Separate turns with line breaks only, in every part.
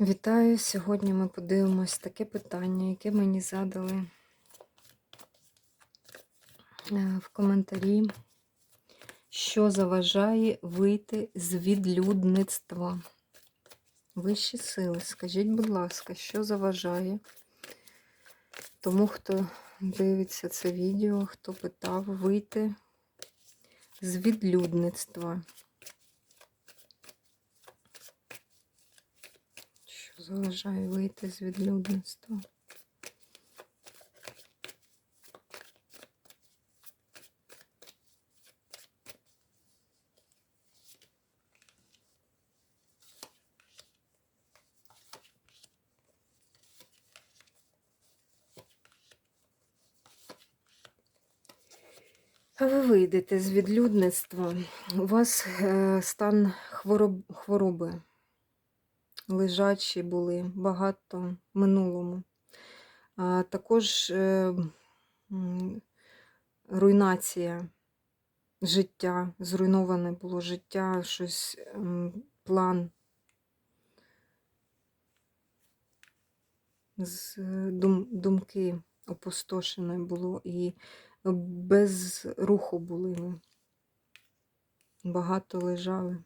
Вітаю! Сьогодні ми подивимось таке питання, яке мені задали е, в коментарі, що заважає вийти з відлюдництва. Вищі сили, скажіть, будь ласка, що заважає тому, хто дивиться це відео, хто питав вийти з відлюдництва. Заважає вийти з відлюдництва? Ви вийдете з відлюдництва. У вас е, стан хвороб, хвороби. Лежачі були багато в минулому. А також е, руйнація життя, зруйноване було життя, щось, план. З дум, думки опустошене було і без руху були. Багато лежали.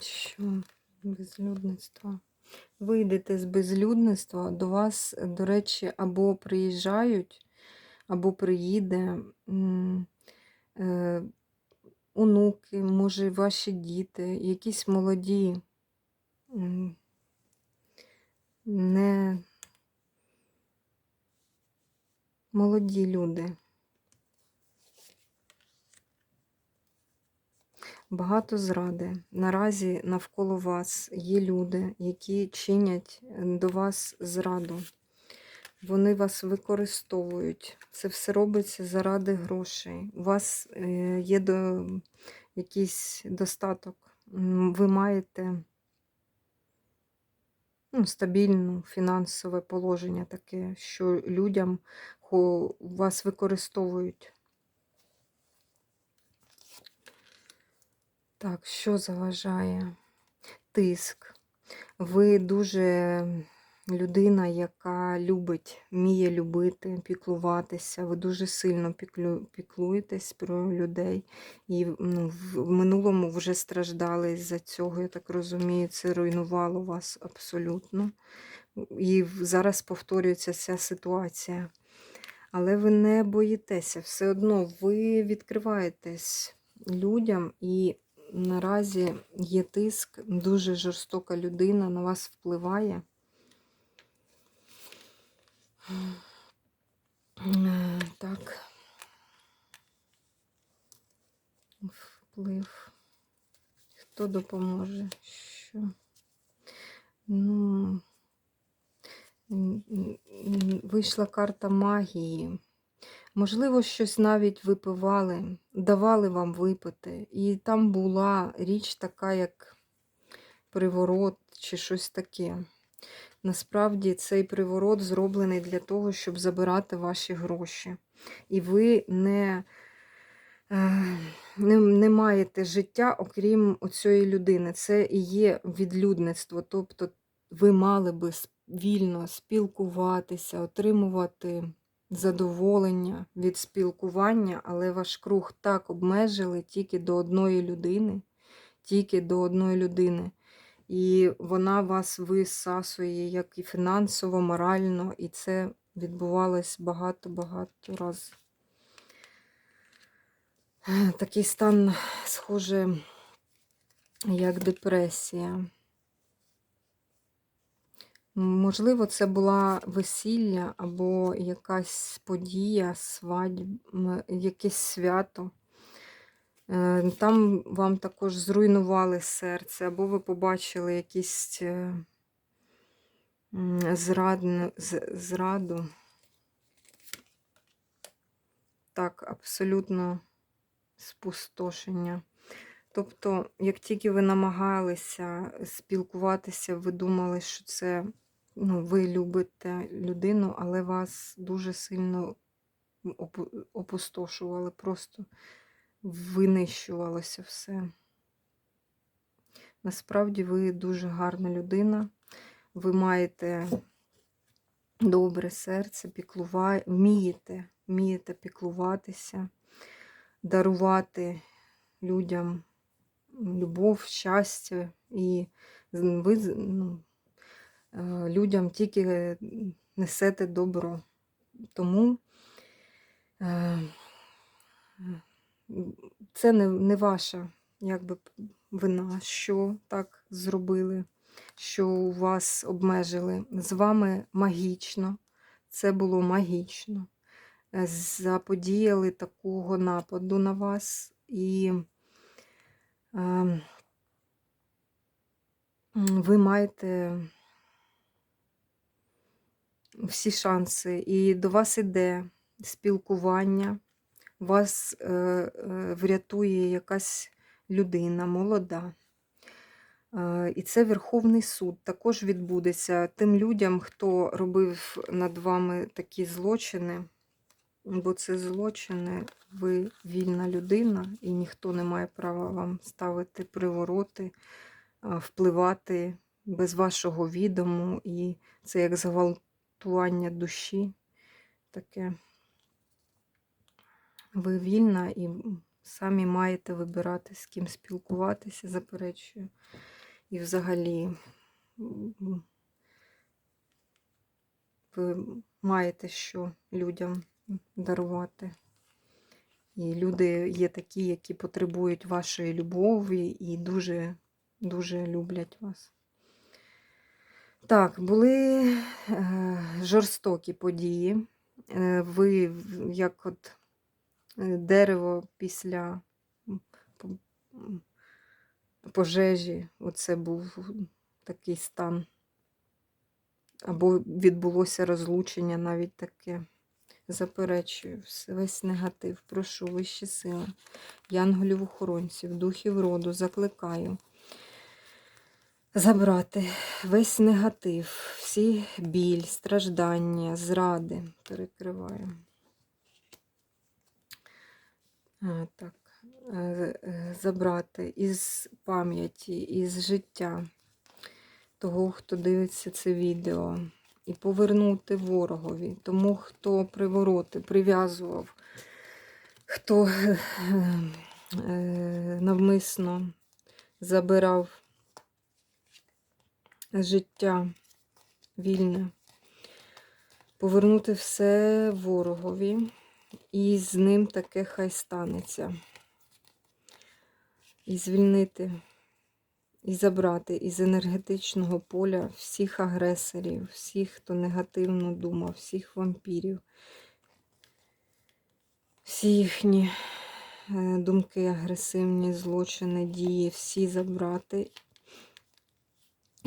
Що безлюдництво? Вийдете з безлюдництва, до вас, до речі, або приїжджають, або приїде е, онуки, може, ваші діти, якісь молоді, не молоді люди. Багато зради. Наразі навколо вас є люди, які чинять е, до вас зраду. Вони вас використовують. Це все робиться заради грошей. У вас е, є до, якийсь достаток. Ви маєте ну, стабільне фінансове положення таке, що людям вас використовують. Так, що заважає? Тиск. Ви дуже людина, яка любить, вміє любити, піклуватися. Ви дуже сильно піклю, піклуєтесь про людей. І ну, в минулому вже страждали з-за цього, я так розумію, це руйнувало вас абсолютно. І зараз повторюється ця ситуація. Але ви не боїтеся, все одно ви відкриваєтесь людям і наразі є тиск, дуже жорстока людина на вас впливає. Е, Так. Вплив. Хто допоможе? Що? Ну, вийшла карта магії. Можливо, щось навіть випивали, давали вам випити. І там була річ така, як приворот чи щось таке. Насправді цей приворот зроблений для того, щоб забирати ваші гроші. І ви не, е, не, не маєте життя, окрім цієї людини. Це і є відлюдництво. Тобто ви мали би вільно спілкуватися, отримувати задоволення від спілкування, але ваш круг так обмежили тільки до одної людини, тільки до одної людини. І вона вас висасує як і фінансово, морально, і це відбувалось багато-багато разів. Такий стан, схоже, як депресія. Можливо, це була весілля або якась подія, свадьба, якесь свято. Е, Там вам також зруйнували серце, або ви побачили якісь е, зрадну, зраду. Так, абсолютно спустошення. Тобто, як тільки ви намагалися спілкуватися, ви думали, що це ну, ви любите людину, але вас дуже сильно опустошували, просто винищувалося все. Насправді ви дуже гарна людина. Ви маєте добре серце, піклува... вмієте, вмієте піклуватися, дарувати людям любов, щастя, і ви ну, людям тільки несете добро. Тому е, це не, ваша якби, вина, що так зробили, що у вас обмежили. З вами магічно. Це було магічно. Е, Заподіяли такого нападу на вас і е, ви маєте всі шанси. І до вас іде спілкування, вас е, е, врятує якась людина молода. Е, І це Верховний суд також відбудеться тим людям, хто робив над вами такі злочини, бо це злочини, ви вільна людина, і ніхто не має права вам ставити привороти, впливати без вашого відому. І це як зґвалтування душі таке. Ви вільна і самі маєте вибирати, з ким спілкуватися, заперечую. І взагалі ви маєте що людям дарувати. І люди є такі, які потребують вашої любові і дуже, дуже люблять вас. Так, були е, жорстокі події. Е, ви як от е, дерево після пожежі, оце був такий стан. Або відбулося розлучення навіть таке. Заперечую весь негатив. Прошу вищі сили, янголів охоронців, духів роду, закликаю забрати весь негатив, всі біль, страждання, зради. Перекриваю. А, так. е, е, Забрати із пам'яті, із життя того, хто дивиться це відео, і повернути ворогові, тому, хто привороти прив'язував, хто е, навмисно забирав життя вільне, повернути все ворогові, і з ним таке хай станеться. І звільнити, і забрати із енергетичного поля всіх агресорів, всіх, хто негативно думав, всіх вампірів, всі їхні е, думки, агресивні злочини, дії, всі забрати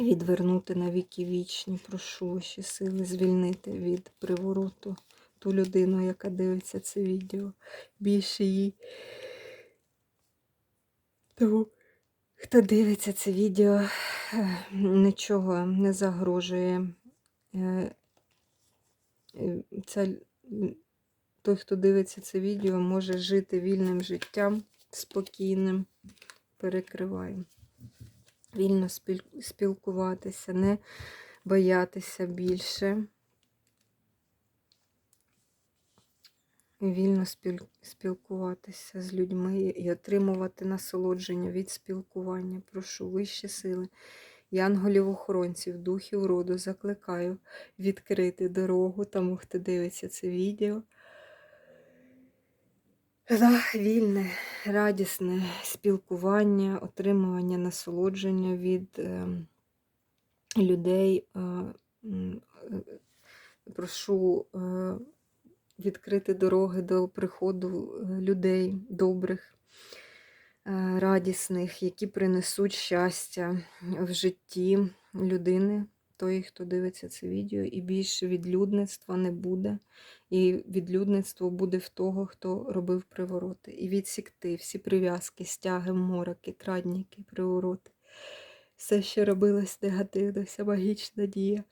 відвернути на віки вічні. Прошу ваші сили звільнити від привороту ту людину, яка дивиться це відео. Більше їй. Тому, хто дивиться це відео, е, нічого не загрожує. Е, е, Ця, той, хто дивиться це відео, може жити вільним життям, спокійним. Перекриваю вільно спілкуватися, не боятися більше. Вільно спілкуватися з людьми і отримувати насолодження від спілкування. Прошу вищі сили, янголів-охоронців, духів роду закликаю відкрити дорогу тому, хто дивиться це відео. За вільне, радісне спілкування, отримування насолодження від е, людей. Е, е, прошу е, відкрити дороги до приходу людей добрих, радісних, які принесуть щастя в житті людини, тої, хто дивиться це відео, і більше відлюдництва не буде. І відлюдництво буде в того, хто робив привороти. І відсікти всі прив'язки, стяги, мороки, крадніки, привороти. Все, що робилось негативно, вся магічна дія.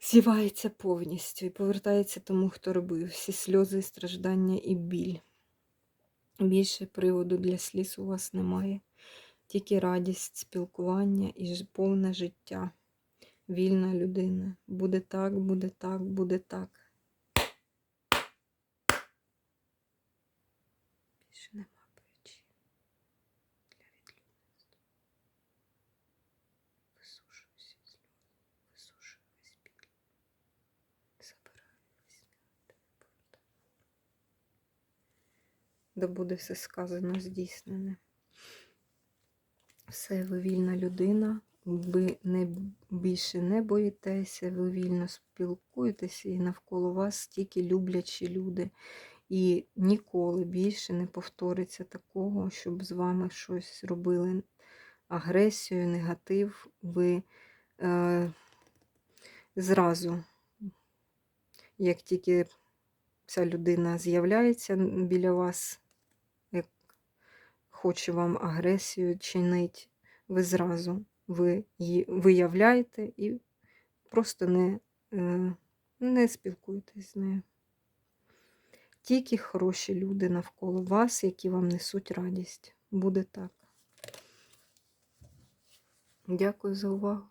Зівається повністю і повертається тому, хто робив всі сльози, страждання і біль. Більше приводу для сліз у вас немає. Тільки радість спілкування і повне життя. Вільна людина. Буде так, буде так, буде так. Більше нема причин для відлюдництва. Висушую всі сльози, висушую біль. Забираю весь. Да буде все сказано, здійснене. Все, ви вільна людина, ви не, більше не боїтеся, ви вільно спілкуєтеся і навколо вас тільки люблячі люди. І ніколи більше не повториться такого, щоб з вами щось робили агресію, негатив. Ви е, зразу, як тільки ця людина з'являється біля вас, як хоче вам агресію чинить, ви зразу ви її виявляєте і просто не, е, не спілкуєтесь з нею. Тільки хороші люди навколо вас, які вам несуть радість. Буде так. Дякую за увагу.